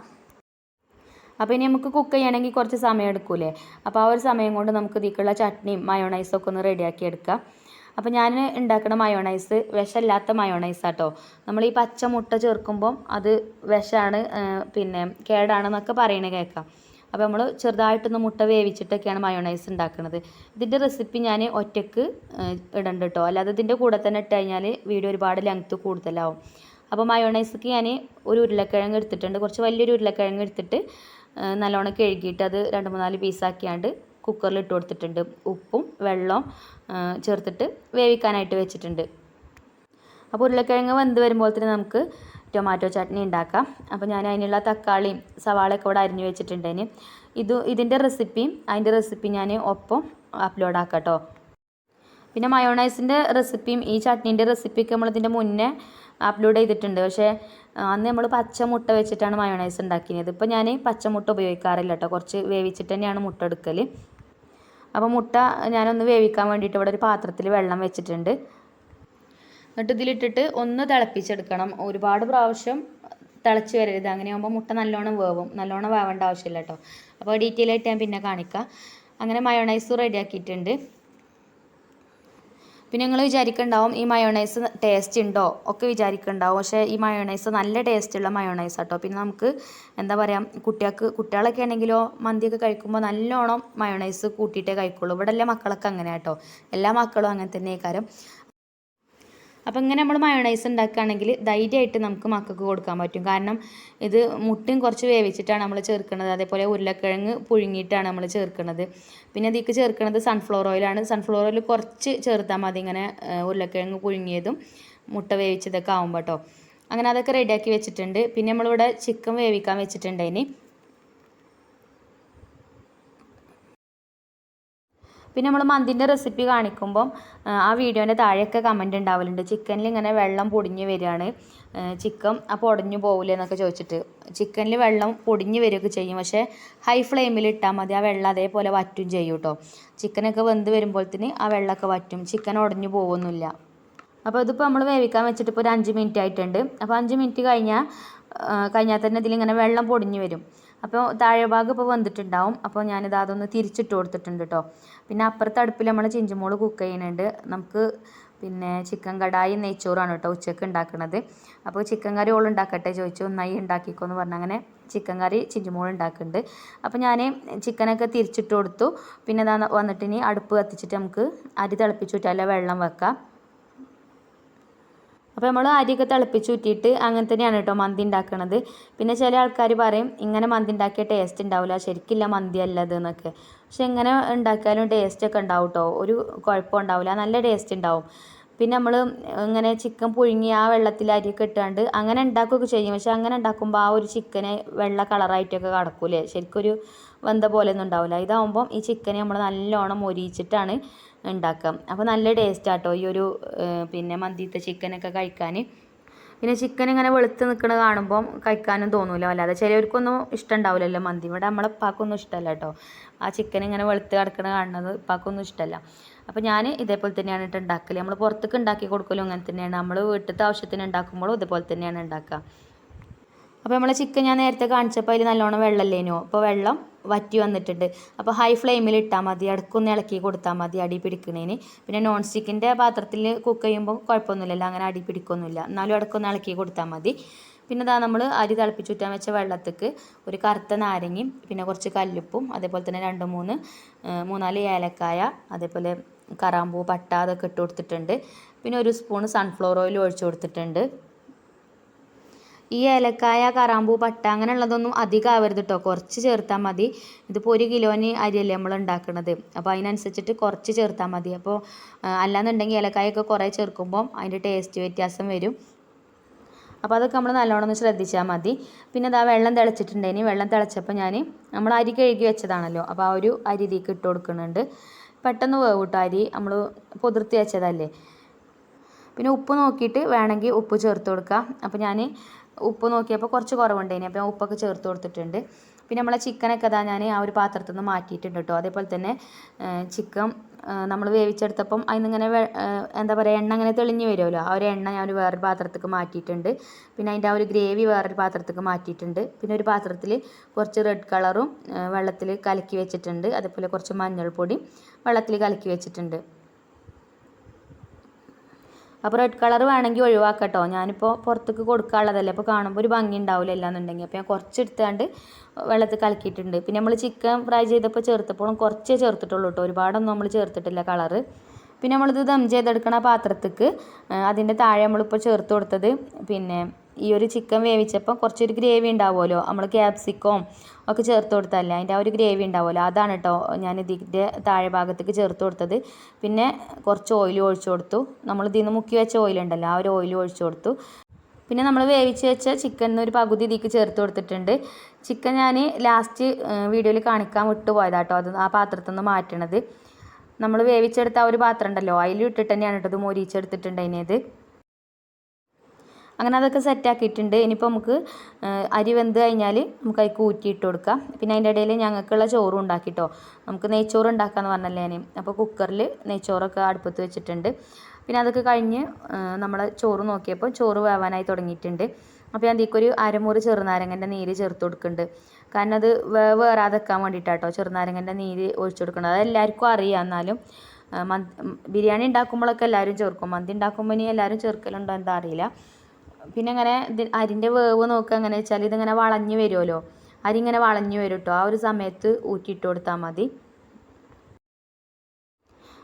അപ്പോൾ ഇനി നമുക്ക് കുക്ക് ചെയ്യണമെങ്കിൽ കുറച്ച് സമയം എടുക്കൂലേ? അപ്പോൾ ആ ഒരു സമയം കൊണ്ട് നമുക്ക് ഇതിക്കുള്ള ചട്നിയും മയോണൈസും ഒക്കെ ഒന്ന് റെഡിയാക്കി എടുക്കാം. അപ്പോൾ ഞാൻ ഉണ്ടാക്കുന്ന മയോണൈസ് വിഷമില്ലാത്ത മയോണൈസ് ആട്ടോ. നമ്മൾ ഈ പച്ച മുട്ട ചേർക്കുമ്പം അത് വിഷമാണ് പിന്നെ കേടാണെന്നൊക്കെ പറയണ കേൾക്കാം അപ്പോൾ നമ്മൾ ചെറുതായിട്ടൊന്ന് മുട്ട വേവിച്ചിട്ടൊക്കെയാണ് മയോണൈസ് ഉണ്ടാക്കുന്നത് ഇതിന്റെ റെസിപ്പി ഞാൻ ഒറ്റയ്ക്ക് ഇടണ്ട കേട്ടോ അല്ലാതെ ഇതിന്റെ കൂടെ തന്നെ ഇട്ട് കഴിഞ്ഞാൽ വീഡിയോ ഒരുപാട് ലെങ്ത്ത് കൂടുതലാവും. അപ്പോൾ മയോണൈസ്ക്ക് ഞാൻ ഒരു ഉരുളക്കിഴങ്ങ് എടുത്തിട്ടുണ്ട്. കുറച്ച് വലിയൊരു ഉരുളക്കിഴങ്ങ് എടുത്തിട്ട് നല്ലോണം കഴുകിയിട്ട് അത് രണ്ട് മൂന്നാൽ പീസാക്കിയാണ്ട് കുക്കറിൽ ഇട്ട് കൊടുത്തിട്ടുണ്ട്. ഉപ്പും വെള്ളവും ചേർത്തിട്ട് വേവിക്കാനായിട്ട് വെച്ചിട്ടുണ്ട്. അപ്പോൾ ഉരുളക്കിഴങ്ങ് വെന്ത് വരുമ്പോൾ തന്നെ നമുക്ക് ടൊമാറ്റോ ചട്നി ഉണ്ടാക്കാം. അപ്പോൾ ഞാൻ അതിനുള്ള തക്കാളിയും സവാളയൊക്കെ ഇവിടെ അരിഞ്ഞു വെച്ചിട്ടുണ്ടേന് ഇത് ഇതിന്റെ റെസിപ്പിയും അതിന്റെ റെസിപ്പി ഞാൻ ഒപ്പം അപ്ലോഡ് ആക്കാം കേട്ടോ. പിന്നെ മയോണൈസിന്റെ റെസിപ്പിയും ഈ ചട്നീന്റെ റെസിപ്പിയൊക്കെ നമ്മളിതിന്റെ മുന്നേ അപ്ലോഡ് ചെയ്തിട്ടുണ്ട്. പക്ഷേ അന്ന് നമ്മൾ പച്ചമുട്ട വെച്ചിട്ടാണ് മയോണൈസ് ഉണ്ടാക്കിയത്. ഇപ്പോൾ ഞാൻ പച്ചമുട്ട ഉപയോഗിക്കാറില്ല കേട്ടോ. കുറച്ച് വേവിച്ചിട്ട് തന്നെയാണ് മുട്ട എടുക്കൽ അപ്പോൾ മുട്ട ഞാനൊന്ന് വേവിക്കാൻ വേണ്ടിയിട്ട് ഇവിടെ ഒരു പാത്രത്തിൽ വെള്ളം വെച്ചിട്ടുണ്ട്. എന്നിട്ട് ഇതിലിട്ടിട്ട് ഒന്ന് തിളപ്പിച്ചെടുക്കണം. ഒരുപാട് പ്രാവശ്യം തിളച്ച് വരരുത്. അങ്ങനെയാകുമ്പോൾ മുട്ട നല്ലോണം വേവും. നല്ലോണം വേവേണ്ട ആവശ്യമില്ല കേട്ടോ. അപ്പോൾ ഡീറ്റെയിൽ ആയിട്ട് ഞാൻ പിന്നെ കാണിക്കാം. അങ്ങനെ മയോണൈസ് റെഡിയാക്കിയിട്ടുണ്ട് പിന്നെ നിങ്ങൾ വിചാരിക്കുന്നുണ്ടാവും ഈ മയോണൈസ് ടേസ്റ്റ് ഉണ്ടോ? ഒക്കെ വിചാരിക്കുന്നുണ്ടാവും പക്ഷേ ഈ മയോണൈസ് നല്ല ടേസ്റ്റുള്ള മയോണൈസ് ആട്ടോ. പിന്നെ നമുക്ക് എന്താ പറയുക കുട്ടികൾക്ക് കുട്ടികളൊക്കെ ആണെങ്കിലോ മന്തിയൊക്കെ കഴിക്കുമ്പോൾ നല്ലോണം മയോണൈസ് കൂട്ടിയിട്ടേ കഴിക്കുള്ളൂ. ഇവിടെ എല്ലാ മക്കളൊക്കെ അങ്ങനെ കേട്ടോ എല്ലാ മക്കളും അങ്ങനെ തന്നെ കാരം. അപ്പോൾ ഇങ്ങനെ നമ്മൾ മയോണൈസ് ഉണ്ടാക്കുകയാണെങ്കിൽ ധൈര്യമായിട്ട് നമുക്ക് മക്കൾക്ക് കൊടുക്കാൻ പറ്റും. കാരണം ഇത് മുട്ടയും കുറച്ച് വേവിച്ചിട്ടാണ് നമ്മൾ ചേർക്കുന്നത്. അതേപോലെ ഉരുളക്കിഴങ്ങ് പുഴുങ്ങിയിട്ടാണ് നമ്മൾ ചേർക്കുന്നത്. പിന്നെ ഇതിക്ക് ചേർക്കുന്നത് സൺഫ്ലവർ ഓയിലാണ് സൺഫ്ലവർ ഓയിൽ കുറച്ച് ചേർത്താൽ മതി ഇങ്ങനെ ഉരുളക്കിഴങ്ങ് പുഴുങ്ങിയതും മുട്ട വേവിച്ചതൊക്കെ ആകുമ്പോൾ കേട്ടോ അങ്ങനെ അതൊക്കെ റെഡിയാക്കി വെച്ചിട്ടുണ്ട്. പിന്നെ നമ്മളിവിടെ ചിക്കൻ വേവിക്കാൻ വെച്ചിട്ടുണ്ട് ഇനി പിന്നെ നമ്മൾ മന്തിന്റെ റെസിപ്പി കാണിക്കുമ്പം ആ, വീഡിയോന്റെ താഴെയൊക്കെ കമന്റ് ഉണ്ടാവലുണ്ട്. ചിക്കനിൽ ഇങ്ങനെ വെള്ളം പൊടിഞ്ഞ് വരികയാണ് ചിക്കൻ അപ്പോൾ ഉടഞ്ഞു പോകില്ല എന്നൊക്കെ ചോദിച്ചിട്ട്. ചിക്കനിൽ വെള്ളം പൊടിഞ്ഞ് വരികയൊക്കെ ചെയ്യും. പക്ഷേ ഹൈ ഫ്ലെയിമിൽ ഇട്ടാൽ മതി. ആ വെള്ളം അതേപോലെ വറ്റും ചെയ്യും കേട്ടോ ചിക്കനൊക്കെ വെന്ത് വരുമ്പോഴത്തേന് ആ വെള്ളമൊക്കെ വറ്റും. ചിക്കൻ ഉടഞ്ഞു പോകുന്നില്ല അപ്പോൾ ഇതിപ്പോൾ നമ്മൾ വേവിക്കാൻ വെച്ചിട്ട് ഇപ്പോൾ ഒരു അഞ്ച് മിനിറ്റ് ആയിട്ടുണ്ട്. അപ്പോൾ അഞ്ച് മിനിറ്റ് കഴിഞ്ഞാൽ കഴിഞ്ഞാൽ തന്നെ ഇതിലിങ്ങനെ വെള്ളം പൊടിഞ്ഞ് വരും. അപ്പോൾ താഴെ ഭാഗം ഇപ്പോൾ വന്നിട്ടുണ്ടാവും. അപ്പോൾ ഞാനിത് അതൊന്ന് തിരിച്ചിട്ട് കൊടുത്തിട്ടുണ്ട് കേട്ടോ പിന്നെ അപ്പുറത്തെ അടുപ്പിൽ നമ്മൾ ചിഞ്ചുമോൾ കുക്ക് ചെയ്യുന്നുണ്ട്. നമുക്ക് പിന്നെ ചിക്കൻ കടായി നെയ്ച്ചോറാണ് കേട്ടോ ഉച്ചയ്ക്ക് ഉണ്ടാക്കുന്നത് അപ്പോൾ ചിക്കൻ കറി ഓൾ ഉണ്ടാക്കട്ടെ ചോദിച്ചു. ഒന്നായി ഉണ്ടാക്കിക്കോ എന്ന് അങ്ങനെ ചിക്കൻ കറി ചിഞ്ചുമോൾ ഉണ്ടാക്കുന്നുണ്ട്. അപ്പോൾ ഞാൻ ചിക്കനൊക്കെ തിരിച്ചിട്ട് കൊടുത്തു. പിന്നെ വന്നിട്ട് ഇനി അടുപ്പ് കത്തിച്ചിട്ട് നമുക്ക് അരി തിളപ്പിച്ചിട്ടല്ല വെള്ളം വെക്കാം. അപ്പോൾ നമ്മൾ അരിയൊക്കെ തിളപ്പിച്ച് ഊറ്റിയിട്ട് അങ്ങനെ തന്നെയാണ് കേട്ടോ മന്തി ഉണ്ടാക്കണത് പിന്നെ ചില ആൾക്കാർ പറയും ഇങ്ങനെ മന്തി ഉണ്ടാക്കിയ ടേസ്റ്റ് ഉണ്ടാവില്ല ശരിക്കില്ല മന്തി അല്ലത് എന്നൊക്കെ. പക്ഷെ എങ്ങനെ ഉണ്ടാക്കിയാലും ടേസ്റ്റ് ഒക്കെ ഉണ്ടാവും കേട്ടോ ഒരു കുഴപ്പം ഉണ്ടാവില്ല നല്ല ടേസ്റ്റ് ഉണ്ടാവും പിന്നെ നമ്മൾ ഇങ്ങനെ ചിക്കൻ പുഴുങ്ങി ആ വെള്ളത്തിൽ അരിയൊക്കെ ഇട്ടാണ്ട് അങ്ങനെ ഉണ്ടാക്കുകയൊക്കെ ചെയ്യും. പക്ഷെ അങ്ങനെ ഉണ്ടാക്കുമ്പോൾ ആ ഒരു ചിക്കനെ വെള്ള കളറായിട്ടൊക്കെ കിടക്കൂലേ. ശരിക്കൊരു വെന്ത പോലെ ഒന്നും ഉണ്ടാവില്ല ഇതാവുമ്പം ഈ ചിക്കനെ നമ്മൾ നല്ലോണം മൊരിയിച്ചിട്ടാണ് ഉണ്ടാക്കാം അപ്പോൾ നല്ല ടേസ്റ്റ് ആട്ടോ ഈ ഒരു പിന്നെ മന്തിത്തെ ചിക്കനൊക്കെ കഴിക്കാൻ പിന്നെ ചിക്കൻ ഇങ്ങനെ വെളുത്ത് നിൽക്കുന്നത് കാണുമ്പോൾ കഴിക്കാനും തോന്നില്ല അല്ലാതെ ചിലവർക്കൊന്നും ഇഷ്ടമുണ്ടാവില്ലല്ലോ മന്തി. ഇവിടെ നമ്മളെ ഉപ്പാക്കൊന്നും ഇഷ്ടമല്ല കേട്ടോ ആ ചിക്കൻ ഇങ്ങനെ വെളുത്ത് കിടക്കുന്നത് കാണുന്നത് ഉപ്പാക്കൊന്നും ഇഷ്ടമല്ല അപ്പോൾ ഞാൻ ഇതേപോലെ തന്നെയാണ് ഇട്ട് ഉണ്ടാക്കൽ നമ്മൾ പുറത്തേക്ക് ഉണ്ടാക്കി കൊടുക്കലും അങ്ങനെ തന്നെയാണ്. നമ്മൾ വീട്ടിലത്തെ ആവശ്യത്തിന് ഉണ്ടാക്കുമ്പോഴും ഇതേപോലെ തന്നെയാണ് ഉണ്ടാക്കുക. അപ്പോൾ നമ്മളെ ചിക്കൻ ഞാൻ നേരത്തെ കാണിച്ചപ്പോൾ അതിൽ നല്ലോണം വെള്ളമല്ലേനോ? അപ്പോൾ വെള്ളം വറ്റി വന്നിട്ടുണ്ട്. അപ്പോൾ ഹൈ ഫ്ലെയിമിൽ ഇട്ടാൽ മതി. ഇടക്കൊന്ന് ഇളക്കി കൊടുത്താൽ മതി അടി പിടിക്കണേന്. പിന്നെ നോൺ സ്റ്റിക്കിന്റെ പാത്രത്തിൽ കുക്ക് ചെയ്യുമ്പോൾ കുഴപ്പമൊന്നുമില്ലല്ലോ. അങ്ങനെ അടി പിടിക്കൊന്നുമില്ല. എന്നാലും ഇടക്കൊന്ന് ഇളക്കി കൊടുത്താൽ മതി. പിന്നെ ഇതാ നമ്മൾ അരി തിളപ്പിച്ചുറ്റാൻ വെച്ച വെള്ളത്തേക്ക് ഒരു കറുത്ത നാരങ്ങയും പിന്നെ കുറച്ച് കല്ലുപ്പും അതേപോലെ തന്നെ രണ്ട് മൂന്ന് മൂന്നാൽ ഏലക്കായ അതേപോലെ കറാമ്പൂ പട്ട അതൊക്കെ ഇട്ട് കൊടുത്തിട്ടുണ്ട്. പിന്നെ ഒരു സ്പൂൺ സൺഫ്ലവർ ഓയിൽ ഒഴിച്ചു കൊടുത്തിട്ടുണ്ട്. ഈ ഏലക്കായ കറാമ്പൂ പട്ട അങ്ങനെയുള്ളതൊന്നും അധികം ആവരുത് കേട്ടോ കുറച്ച് ചേർത്താൽ മതി. ഇതിപ്പോൾ ഒരു കിലോന് അരിയല്ലേ നമ്മൾ ഉണ്ടാക്കുന്നത് അപ്പോൾ അതിനനുസരിച്ചിട്ട് കുറച്ച് ചേർത്താൽ മതി. അപ്പോൾ അല്ലാന്നുണ്ടെങ്കിൽ ഏലക്കായൊക്കെ കുറേ ചേർക്കുമ്പോൾ അതിന്റെ ടേസ്റ്റ് വ്യത്യാസം വരും. അപ്പോൾ അതൊക്കെ നമ്മൾ നല്ലോണം ഒന്ന് ശ്രദ്ധിച്ചാൽ മതി. പിന്നെ ഇതാ വെള്ളം തിളച്ചിട്ടുണ്ടേനി വെള്ളം തിളച്ചപ്പോൾ ഞാൻ നമ്മൾ അരി കഴുകി വെച്ചതാണല്ലോ. അപ്പോൾ ആ ഒരു അരി ഇതിലേക്ക് ഇട്ട് കൊടുക്കുന്നുണ്ട്. പെട്ടെന്ന് വേവ് കേട്ടോ അരി? നമ്മൾ പൊതിർത്തി വെച്ചതല്ലേ? പിന്നെ ഉപ്പ് നോക്കിയിട്ട് വേണമെങ്കിൽ ഉപ്പ് ചേർത്ത് കൊടുക്കുക അപ്പോൾ ഞാൻ ഉപ്പ് നോക്കിയപ്പോൾ കുറച്ച് കുറവുണ്ടായിന്. അപ്പോൾ ഉപ്പൊക്കെ ചേർത്ത് കൊടുത്തിട്ടുണ്ട്. പിന്നെ നമ്മളെ ചിക്കനൊക്കെ അതാ ഞാൻ ആ ഒരു പാത്രത്തിൽ നിന്ന് മാറ്റിയിട്ടുണ്ട് കേട്ടോ അതേപോലെ തന്നെ ചിക്കൻ നമ്മൾ വേവിച്ചെടുത്തപ്പം അതിനിങ്ങനെ എന്താ പറയുക എണ്ണ അങ്ങനെ തെളിഞ്ഞ് വരുമല്ലോ ആ ഒരു എണ്ണ ഞാൻ വേറൊരു പാത്രത്തേക്ക് മാറ്റിയിട്ടുണ്ട്. പിന്നെ അതിന്റെ ആ ഒരു ഗ്രേവി വേറൊരു പാത്രത്തേക്ക് മാറ്റിയിട്ടുണ്ട്. പിന്നെ ഒരു പാത്രത്തിൽ കുറച്ച് റെഡ് കളറും വെള്ളത്തിൽ കലക്കി വെച്ചിട്ടുണ്ട്. അതേപോലെ കുറച്ച് മഞ്ഞൾപ്പൊടിയും വെള്ളത്തിൽ കലക്കി വെച്ചിട്ടുണ്ട്. അപ്പോൾ റെഡ് കളർ വേണമെങ്കിൽ ഒഴിവാക്കട്ടോ. ഞാനിപ്പോൾ പുറത്തേക്ക് കൊടുക്കാനുള്ളതല്ലേ. അപ്പോൾ കാണുമ്പോൾ ഒരു ഭംഗി ഉണ്ടാവില്ല എന്നുണ്ടെങ്കിൽ. അപ്പോൾ ഞാൻ കുറച്ച് എടുത്താണ്ട് വെള്ളത്തിൽ കലക്കിയിട്ടുണ്ട്. പിന്നെ നമ്മൾ ചിക്കൻ ഫ്രൈ ചെയ്തപ്പോൾ ചേർത്തപ്പോഴും കുറച്ചേ ചേർത്തിട്ടുള്ളൂ കേട്ടോ ഒരുപാടൊന്നും നമ്മൾ ചേർത്തിട്ടില്ല കളറ് പിന്നെ നമ്മളിത് ദം ചെയ്തെടുക്കണ പാത്രത്തേക്ക് അതിന്റെ താഴെ നമ്മളിപ്പോൾ ചേർത്ത് കൊടുത്തത് പിന്നെ ഈ ഒരു ചിക്കൻ വേവിച്ചപ്പോൾ കുറച്ചൊരു ഗ്രേവി ഉണ്ടാവുമല്ലോ. നമ്മൾ ക്യാപ്സിക്കവും ഒക്കെ ചേർത്ത് കൊടുത്തല്ലേ അതിന്റെ ആ ഒരു ഗ്രേവി ഉണ്ടാവുമല്ലോ. അതാണ് കേട്ടോ ഞാൻ ഇതിന്റെ താഴെ ഭാഗത്തേക്ക് ചേർത്ത് കൊടുത്തത്. പിന്നെ കുറച്ച് ഓയിൽ ഒഴിച്ചു കൊടുത്തു. നമ്മൾ ഇതിൽ നിന്ന് മുക്കി വെച്ച ഓയിൽ ഉണ്ടല്ലോ ആ ഒരു ഓയിൽ ഒഴിച്ചു കൊടുത്തു. പിന്നെ നമ്മൾ വേവിച്ച് വെച്ച ചിക്കൻ ഒരു പകുതി ഇതിക്ക് ചേർത്ത് കൊടുത്തിട്ടുണ്ട്. ചിക്കൻ ഞാൻ ലാസ്റ്റ് വീഡിയോയിൽ കാണിക്കാൻ വിട്ടുപോയതാട്ടോ അത് ആ പാത്രത്തിൽ നിന്ന് മാറ്റണത്. നമ്മൾ വേവിച്ചെടുത്ത ആ ഒരു പാത്രം ഉണ്ടല്ലോ അതിൽ ഇട്ടിട്ട് തന്നെയാണ് കേട്ടോ ഇത് മൊരിച്ചെടുത്തിട്ടുണ്ട് അതിനത് അങ്ങനെ അതൊക്കെ സെറ്റാക്കിയിട്ടുണ്ട് ഇനിയിപ്പോൾ നമുക്ക് അരി വെന്ത് കഴിഞ്ഞാൽ നമുക്ക് അതിൽ ഊറ്റിയിട്ട് കൊടുക്കാം. പിന്നെ അതിന്റെ ഇടയിൽ ഞങ്ങൾക്കുള്ള ചോറും ഉണ്ടാക്കിട്ടോ. നമുക്ക് നെയ്ച്ചോറ് ഉണ്ടാക്കാമെന്ന് പറഞ്ഞല്ലേ ഞാൻ അപ്പോൾ കുക്കറിൽ നെയ്ച്ചോറൊക്കെ അടുപ്പത്ത് വെച്ചിട്ടുണ്ട്. പിന്നെ അതൊക്കെ കഴിഞ്ഞ് നമ്മൾ ചോറ് നോക്കിയപ്പോൾ ചോറ് വേവാനായി തുടങ്ങിയിട്ടുണ്ട്. അപ്പോൾ ഞാൻ ഇതിലേക്ക് ഒരു അരമുറി ചെറുനാരങ്ങന്റെ നീര് ചേർത്ത് കൊടുക്കുന്നുണ്ട്. കാരണം അത് വേവ് വെക്കാൻ വേണ്ടിയിട്ടാട്ടോ ചെറുനാരങ്ങന്റെ നീര് ഒഴിച്ചു കൊടുക്കുന്നത് അതെല്ലാവർക്കും അറിയാം എന്നാലും മന്തി ബിരിയാണി ഉണ്ടാക്കുമ്പോഴൊക്കെ എല്ലാവരും ചേർക്കും. മന്തി ഉണ്ടാക്കുമ്പോൾ ഇനി എല്ലാവരും ചേർക്കലുണ്ടോ എന്താ അറിയില്ല. പിന്നെ അങ്ങനെ അരിന്റെ വേവ് നോക്കുക എങ്ങനെ വെച്ചാൽ ഇതിങ്ങനെ വളഞ്ഞു വരുമല്ലോ. അരി ഇങ്ങനെ വളഞ്ഞു വരും കേട്ടോ ആ ഒരു സമയത്ത് ഊറ്റിയിട്ട് കൊടുത്താൽ മതി.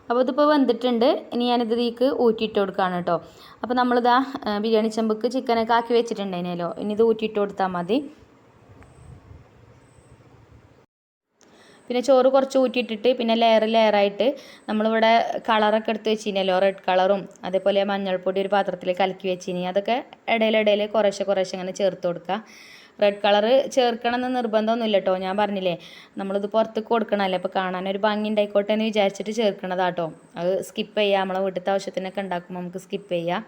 അപ്പോൾ ഇതിപ്പോൾ വെന്തിട്ടുണ്ട്. ഇനി ഞാനിത് ഇതിലേക്ക് ഊറ്റിയിട്ട് കൊടുക്കുകയാണ് കേട്ടോ അപ്പോൾ നമ്മളിതാ ബിരിയാണി ചെമ്പക്ക് ചിക്കനൊക്കെ ആക്കി വെച്ചിട്ടുണ്ടായിരുന്നല്ലോ ഇനി ഇത് ഊറ്റിയിട്ട് കൊടുത്താൽ മതി. പിന്നെ ചോറ് കുറച്ച് ഊറ്റിയിട്ടിട്ട് പിന്നെ ലെയർ ലെയറായിട്ട് നമ്മളിവിടെ കളറൊക്കെ എടുത്ത് വെച്ചിനല്ലോ റെഡ് കളറും അതേപോലെ മഞ്ഞൾപ്പൊടി ഒരു പാത്രത്തിൽ കലക്കി വെച്ചിനി. അതൊക്കെ ഇടയിലിടയിൽ കുറേശ്ശെ കുറേശ്ശെ ഇങ്ങനെ ചേർത്ത് കൊടുക്കുക റെഡ് കളർ ചേർക്കണം എന്ന് നിർബന്ധമൊന്നുമില്ല കേട്ടോ ഞാൻ പറഞ്ഞില്ലേ നമ്മളിത് പുറത്ത് കൊടുക്കണമല്ലേ അപ്പോൾ കാണാനൊരു ഭംഗി ഉണ്ടായിക്കോട്ടെ എന്ന് വിചാരിച്ചിട്ട് ചേർക്കണതാട്ടോ. അത് സ്കിപ്പ് ചെയ്യുക നമ്മളെ വീട്ടിലത്തെ ആവശ്യത്തിനൊക്കെ ഉണ്ടാക്കുമ്പോൾ നമുക്ക് സ്കിപ്പ് ചെയ്യാം.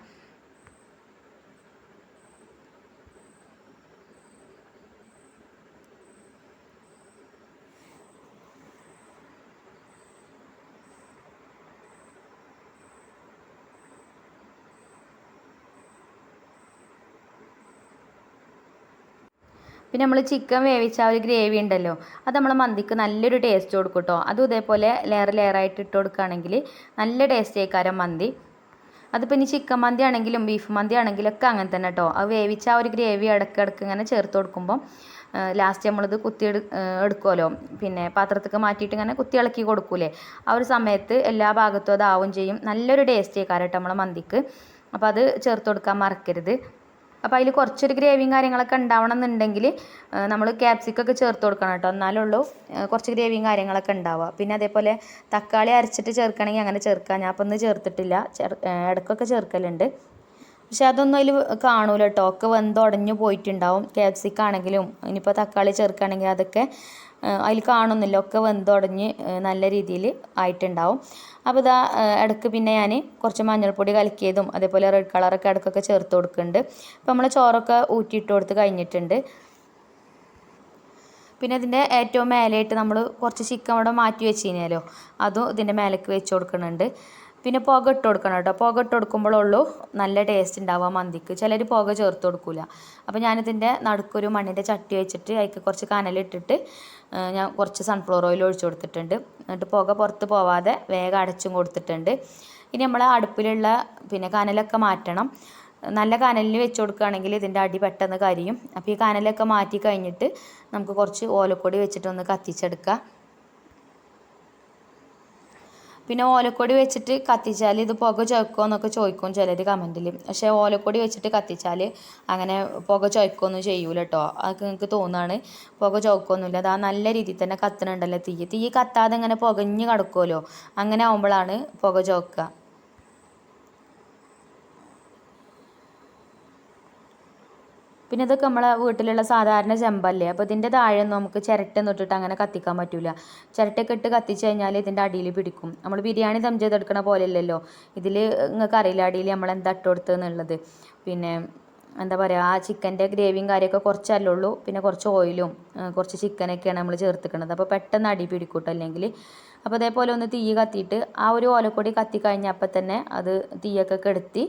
പിന്നെ നമ്മൾ ചിക്കൻ വേവിച്ച ആ ഒരു ഗ്രേവി ഉണ്ടല്ലോ അത് നമ്മൾ മന്തിക്ക് നല്ലൊരു ടേസ്റ്റ് കൊടുക്കും കേട്ടോ അതും ഇതേപോലെ ലെയർ ലെയറായിട്ട് ഇട്ട് കൊടുക്കുകയാണെങ്കിൽ നല്ല ടേസ്റ്റ് ആയിക്കാരം മന്തി. അതിപ്പോൾ ഇനി ചിക്കൻ മന്തി ആണെങ്കിലും ബീഫ് മന്തി ആണെങ്കിലും ഒക്കെ അങ്ങനെ തന്നെ കേട്ടോ അത് വേവിച്ച ആ ഒരു ഗ്രേവി ഇടയ്ക്കിടയ്ക്ക് ഇങ്ങനെ ചേർത്ത് കൊടുക്കുമ്പം ലാസ്റ്റ് നമ്മളിത് കുത്തി എടു എടുക്കുമല്ലോ പിന്നെ പാത്രത്തേക്ക് മാറ്റിയിട്ട് ഇങ്ങനെ കുത്തി ഇളക്കി കൊടുക്കൂലേ. ആ ഒരു സമയത്ത് എല്ലാ ഭാഗത്തും അതാവും ചെയ്യും. നല്ലൊരു ടേസ്റ്റ് ആയിക്കാരം കേട്ടോ നമ്മളെ മന്തിക്ക്. അപ്പോൾ അത് ചേർത്ത് കൊടുക്കാൻ മറക്കരുത്. അപ്പോൾ അതിൽ കുറച്ചൊരു ഗ്രേവിയും കാര്യങ്ങളൊക്കെ ഉണ്ടാവണം എന്നുണ്ടെങ്കിൽ നമ്മൾ ക്യാപ്സിക്കൊക്കെ ചേർത്ത് കൊടുക്കണം കേട്ടോ. എന്നാലുള്ളൂ കുറച്ച് ഗ്രേവിയും കാര്യങ്ങളൊക്കെ ഉണ്ടാവുക. പിന്നെ അതേപോലെ തക്കാളി അരച്ചിട്ട് ചേർക്കണമെങ്കിൽ അങ്ങനെ ചേർക്കാം. ഞാൻ അപ്പം ഒന്ന് ചേർത്തിട്ടില്ല. ചേർ ഇടയ്ക്കൊക്കെ ചേർക്കലുണ്ട്. പക്ഷെ അതൊന്നും അതിൽ കാണൂല കേട്ടോ. ഒക്കെ വെന്തുടഞ്ഞു പോയിട്ടുണ്ടാവും. ക്യാപ്സിക്കാണെങ്കിലും ഇനിയിപ്പോൾ തക്കാളി ചേർക്കുകയാണെങ്കിൽ അതൊക്കെ അതിൽ കാണുന്നില്ല. ഒക്കെ വെന്തുടഞ്ഞ് നല്ല രീതിയിൽ ആയിട്ടുണ്ടാവും. അപ്പോൾ ഇതാ ഇടയ്ക്ക് പിന്നെ ഞാൻ കുറച്ച് മഞ്ഞൾപ്പൊടി കലക്കിയതും അതേപോലെ റെഡ് കളറൊക്കെ ഇടയ്ക്കൊക്കെ ചേർത്ത് കൊടുക്കുന്നുണ്ട്. അപ്പോൾ നമ്മൾ ചോറൊക്കെ ഊറ്റിയിട്ട് കൊടുത്ത് കഴിഞ്ഞിട്ടുണ്ട്. പിന്നെ ഇതിന്റെ ഏറ്റവും മേലെയായിട്ട് നമ്മൾ കുറച്ച് ചിക്കൻ ഇവിടെ മാറ്റി വെച്ച് കഴിഞ്ഞാലോ അതും ഇതിന്റെ മേലേക്ക് വെച്ച് കൊടുക്കുന്നുണ്ട്. പിന്നെ പുക ഇട്ട് കൊടുക്കണം കേട്ടോ. പുക ഇട്ട് കൊടുക്കുമ്പോഴുള്ളൂ നല്ല ടേസ്റ്റ് ഉണ്ടാവുക മന്തിക്ക്. ചിലർ പുക ചേർത്ത് കൊടുക്കില്ല അപ്പോൾ ഞാനിതിന്റെ നടുക്കൊരു മണ്ണിന്റെ ചട്ടി വെച്ചിട്ട് അതിൽ കുറച്ച് കനലിട്ടിട്ട് ഞാൻ കുറച്ച് സൺഫ്ലവർ ഓയിൽ ഒഴിച്ചു കൊടുത്തിട്ടുണ്ട്. എന്നിട്ട് പുക പുറത്ത് പോവാതെ വേഗം അടച്ചും കൊടുത്തിട്ടുണ്ട്. ഇനി നമ്മൾ അടുപ്പിലുള്ള പിന്നെ കനലൊക്കെ മാറ്റണം. നല്ല കനലിൽ വെച്ച് കൊടുക്കുകയാണെങ്കിൽ ഇതിന്റെ അടി പെട്ടെന്ന് കരിയും. അപ്പോൾ ഈ കനലൊക്കെ മാറ്റി കഴിഞ്ഞിട്ട് നമുക്ക് കുറച്ച് ഓലക്കൊടി വെച്ചിട്ടൊന്ന് കത്തിച്ചെടുക്കാം. പിന്നെ ഓലക്കൊടി വെച്ചിട്ട് കത്തിച്ചാൽ ഇത് പുക ചോയ്ക്കുമോ എന്നൊക്കെ ചോദിക്കും ചിലർ കമന്റിൽ പക്ഷേ ഓലക്കൊടി വെച്ചിട്ട് കത്തിച്ചാൽ അങ്ങനെ പുക ചുവക്കൊന്നും ചെയ്യൂല കേട്ടോ അതൊക്കെ നിങ്ങൾക്ക് തോന്നുകയാണ് പുക ചോക്കൊന്നുമില്ല അത് ആ നല്ല രീതിയിൽ തന്നെ കത്തണുണ്ടല്ലോ. തീ തീ കത്താതെ ഇങ്ങനെ പുകഞ്ഞ് കിടക്കുമല്ലോ അങ്ങനെ ആകുമ്പോഴാണ് പുക ചുവക്കുക. പിന്നെ ഇതൊക്കെ നമ്മളെ വീട്ടിലുള്ള സാധാരണ ചെമ്പല്ലേ? അപ്പോൾ ഇതിന്റെ താഴെ നമുക്ക് ചിരട്ടൊന്നും ഇട്ടിട്ട് അങ്ങനെ കത്തിക്കാൻ പറ്റില്ല ചിരട്ടയൊക്കെ ഇട്ട് കത്തിച്ച് കഴിഞ്ഞാൽ ഇതിന്റെ അടിയിൽ പിടിക്കും. നമ്മൾ ബിരിയാണി ദം ചെയ്തെടുക്കണ പോലെയല്ലല്ലോ ഇതിൽ നിങ്ങൾക്ക് അറിയില്ല അടിയിൽ നമ്മൾ എന്താ ഇട്ട് കൊടുത്തതെന്നുള്ളത് പിന്നെ എന്താ പറയുക ആ ചിക്കന്റെ ഗ്രേവിയും കാര്യമൊക്കെ കുറച്ചല്ലേ ഉള്ളൂ. പിന്നെ കുറച്ച് ഓയിലും കുറച്ച് ചിക്കനൊക്കെയാണ് നമ്മൾ ചേർത്തിക്കണത്. അപ്പോൾ പെട്ടെന്ന് അടി പിടിക്കൂട്ടോ അല്ലെങ്കിൽ. അപ്പോൾ അതേപോലെ ഒന്ന് തീ കത്തിയിട്ട് ആ ഒരു ഓലക്കൊടി കത്തി കഴിഞ്ഞപ്പോൾ തന്നെ അത് തീയൊക്കെ കെടുത്തി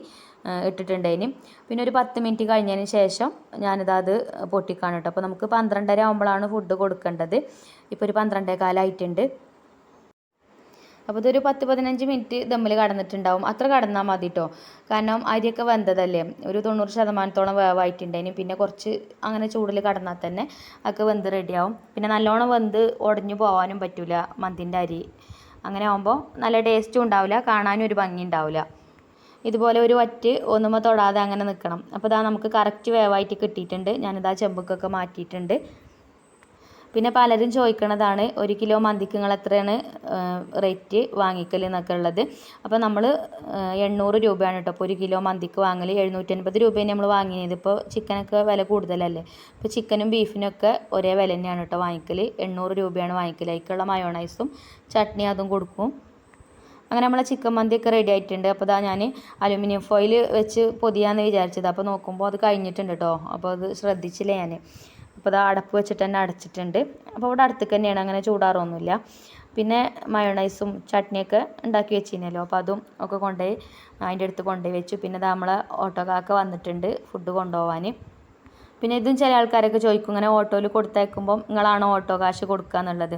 ഇട്ടിട്ടുണ്ടായിന് പിന്നെ ഒരു പത്ത് മിനിറ്റ് കഴിഞ്ഞതിന് ശേഷം ഞാനിത് പൊട്ടിക്കാണ് കേട്ടോ. അപ്പോൾ നമുക്ക് പന്ത്രണ്ടര ആകുമ്പോഴാണ് ഫുഡ് കൊടുക്കേണ്ടത്. ഇപ്പോൾ ഒരു പന്ത്രണ്ടേ കാലമായിട്ടുണ്ട് അപ്പോൾ ഇതൊരു പത്ത് പതിനഞ്ച് മിനിറ്റ് ദമ്മിൽ കടന്നിട്ടുണ്ടാവും. അത്ര കടന്നാൽ മതി കേട്ടോ. കാരണം അരിയൊക്കെ വെന്തതല്ലേ. ഒരു തൊണ്ണൂറ് ശതമാനത്തോളം വേവായിട്ടുണ്ടായിരുന്നു പിന്നെ കുറച്ച് അങ്ങനെ ചൂടിൽ കടന്നാൽ തന്നെ അതൊക്കെ വെന്ത് റെഡിയാവും. പിന്നെ നല്ലോണം വെന്ത് ഉടഞ്ഞു പോകാനും പറ്റില്ല മന്തിന്റെ അരി. അങ്ങനെ ആകുമ്പോൾ നല്ല ടേസ്റ്റും ഉണ്ടാവില്ല. കാണാനും ഒരു ഭംഗി ഉണ്ടാവില്ല. ഇതുപോലെ ഒരു വറ്റ് ഒന്നുമ തൊടാതെ അങ്ങനെ നിൽക്കണം അപ്പോൾ ഇതാ നമുക്ക് കറക്റ്റ് വേവായിട്ട് കിട്ടിയിട്ടുണ്ട്. ഞാനിതാ ചെമ്പുക്കൊക്കെ മാറ്റിയിട്ടുണ്ട്. പിന്നെ പലരും ചോദിക്കണതാണ് ഒരു കിലോ മന്തിക്ക് എത്രയാണ് റേറ്റ് വാങ്ങിക്കൽ എന്നൊക്കെ ഉള്ളത്. അപ്പോൾ നമ്മൾ എണ്ണൂറ് രൂപയാണ് കേട്ടോ അപ്പോൾ ഒരു കിലോ മന്തിക്ക് വാങ്ങൽ എഴുന്നൂറ്റൻപത് രൂപയാണ് നമ്മൾ വാങ്ങിയത്. ഇപ്പോൾ ചിക്കനൊക്കെ വില കൂടുതലല്ലേ? ഇപ്പോൾ ചിക്കനും ബീഫിനൊക്കെ ഒരേ വില തന്നെയാണ് കേട്ടോ വാങ്ങിക്കൽ എണ്ണൂറ് രൂപയാണ് വാങ്ങിക്കൽ അതിലേക്കുള്ള മയോണൈസും ചട്നി അതും കൊടുക്കും. അങ്ങനെ നമ്മളെ ചിക്കൻ മന്തിയൊക്കെ റെഡി ആയിട്ടുണ്ട്. അപ്പോൾ അതാ ഞാൻ അലുമിനിയം ഫോയിൽ വെച്ച് പൊതിയാന്ന് വിചാരിച്ചത്. അപ്പോൾ നോക്കുമ്പോൾ അത് കഴിഞ്ഞിട്ടുണ്ട് കേട്ടോ അപ്പോൾ അത് ശ്രദ്ധിച്ചില്ല ഞാൻ അപ്പോൾ അത് അടപ്പ് വെച്ചിട്ട് തന്നെ അടച്ചിട്ടുണ്ട്. അപ്പോൾ ഇവിടെ അടുത്തേക്ക് തന്നെയാണ്. അങ്ങനെ ചൂടാറൊന്നുമില്ല. പിന്നെ മയോണൈസും ചട്നിയൊക്കെ ഉണ്ടാക്കി വെച്ചിരുന്നല്ലോ. അപ്പോൾ അതും ഒക്കെ കൊണ്ടുപോയി അതിന്റെ അടുത്ത് കൊണ്ടുപോയി വെച്ചു. പിന്നെ നമ്മളെ ഓട്ടോക്കാക്ക വന്നിട്ടുണ്ട് ഫുഡ് കൊണ്ടുപോകാൻ പിന്നെ ഇതും ചില ആൾക്കാരൊക്കെ ചോദിക്കും ഇങ്ങനെ ഓട്ടോയിൽ കൊടുത്തയക്കുമ്പം നിങ്ങളാണോ ഓട്ടോ കാശ് കൊടുക്കുക എന്നുള്ളത്?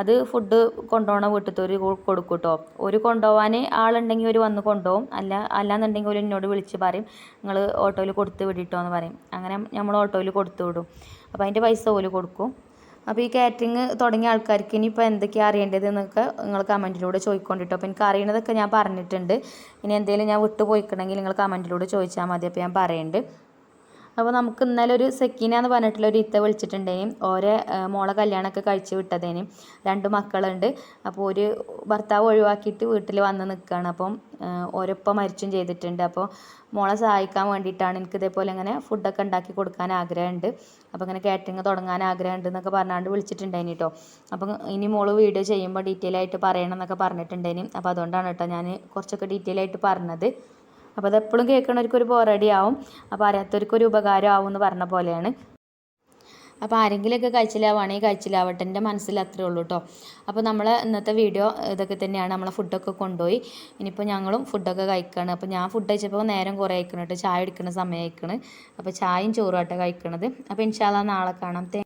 അത് ഫുഡ് കൊണ്ടുപോകണ വീട്ടിൽ ഒരു കൊടുക്കൂട്ടോ. ഒരു കൊണ്ടുപോകാൻ ആളുണ്ടെങ്കിൽ ഒരു വന്ന് കൊണ്ടുപോകും. അല്ല അല്ലാന്നുണ്ടെങ്കിൽ ഒരു എന്നോട് വിളിച്ച് പറയും നിങ്ങൾ ഓട്ടോയിൽ കൊടുത്ത് വിടിട്ടോ എന്ന് പറയും. അങ്ങനെ നമ്മൾ ഓട്ടോയിൽ കൊടുത്തു വിടും. അപ്പോൾ അതിന്റെ പൈസ ഓൽ കൊടുക്കും. അപ്പോൾ ഈ കാറ്ററിങ് തുടങ്ങിയ ആൾക്കാർക്ക് ഇനിയിപ്പോൾ എന്തൊക്കെയാണ് അറിയേണ്ടത് എന്നൊക്കെ നിങ്ങൾ കമന്റിലൂടെ ചോദിക്കൊണ്ടിട്ടോ. അപ്പോൾ എനിക്ക് അറിയണതൊക്കെ ഞാൻ പറഞ്ഞിട്ടുണ്ട്. ഇനി എന്തെങ്കിലും ഞാൻ വിട്ടു പോയിക്കണമെങ്കിൽ നിങ്ങൾ കമന്റിലൂടെ ചോദിച്ചാൽ മതി. അപ്പോൾ ഞാൻ പറയുന്നുണ്ട് അപ്പോൾ നമുക്ക് ഇന്നലെ ഒരു സെക്കീന എന്ന് പറഞ്ഞിട്ടുള്ള ഒരു ഇത്ത വിളിച്ചിട്ടുണ്ടേനും ഓരെ മോളെ കല്യാണമൊക്കെ കഴിച്ചു വിട്ടതേനും. രണ്ട് മക്കളുണ്ട്. അപ്പോൾ ഒരു ഭർത്താവ് ഒഴിവാക്കിയിട്ട് വീട്ടിൽ വന്ന് നിൽക്കുകയാണ് അപ്പം ഓരോപ്പം മരിച്ചും ചെയ്തിട്ടുണ്ട്. അപ്പോൾ മോളെ സഹായിക്കാൻ വേണ്ടിയിട്ടാണ് എനിക്ക് ഇതേപോലെ ഇങ്ങനെ ഫുഡൊക്കെ ഉണ്ടാക്കി കൊടുക്കാൻ ആഗ്രഹമുണ്ട്. അപ്പോൾ ഇങ്ങനെ കാറ്ററിങ് തുടങ്ങാൻ ആഗ്രഹമുണ്ട് എന്നൊക്കെ പറഞ്ഞാണ്ട് വിളിച്ചിട്ടുണ്ടായിനി കേട്ടോ അപ്പം ഇനി മോൾ വീഡിയോ ചെയ്യുമ്പോൾ ഡീറ്റെയിൽ ആയിട്ട് പറയണം എന്നൊക്കെ പറഞ്ഞിട്ടുണ്ടേനി അപ്പോൾ അതുകൊണ്ടാണ് കേട്ടോ ഞാൻ കുറച്ചൊക്കെ ഡീറ്റെയിൽ ആയിട്ട് പറഞ്ഞത്. അപ്പോൾ അതെപ്പോഴും കേൾക്കണവർക്ക് ഒരു ബോറടി ആവും അപ്പോൾ അറിയാത്തവർക്കൊരു ഉപകാരം ആവും എന്ന് പറഞ്ഞ പോലെയാണ്. അപ്പോൾ ആരെങ്കിലുമൊക്കെ കഴിച്ചിലാവുകയാണെങ്കിൽ കഴിച്ചിലാവട്ടെ എന്റെ മനസ്സിൽ അത്രേ ഉള്ളൂ കേട്ടോ അപ്പോൾ നമ്മൾ ഇന്നത്തെ വീഡിയോ ഇതൊക്കെ തന്നെയാണ്. നമ്മളെ ഫുഡൊക്കെ കൊണ്ടുപോയി. ഇനിയിപ്പോൾ ഞങ്ങളും ഫുഡൊക്കെ കഴിക്കുകയാണ് അപ്പോൾ ഞാൻ ഫുഡ് കഴിച്ചപ്പോൾ നേരം കുറേ കഴിക്കണം കേട്ടോ ചായ എടുക്കുന്ന സമയം കഴിക്കണം അപ്പോൾ ചായയും ചോറും ആട്ടോ കഴിക്കണത്. അപ്പോൾ ഇൻഷാല്ല നാളെ കാണാം.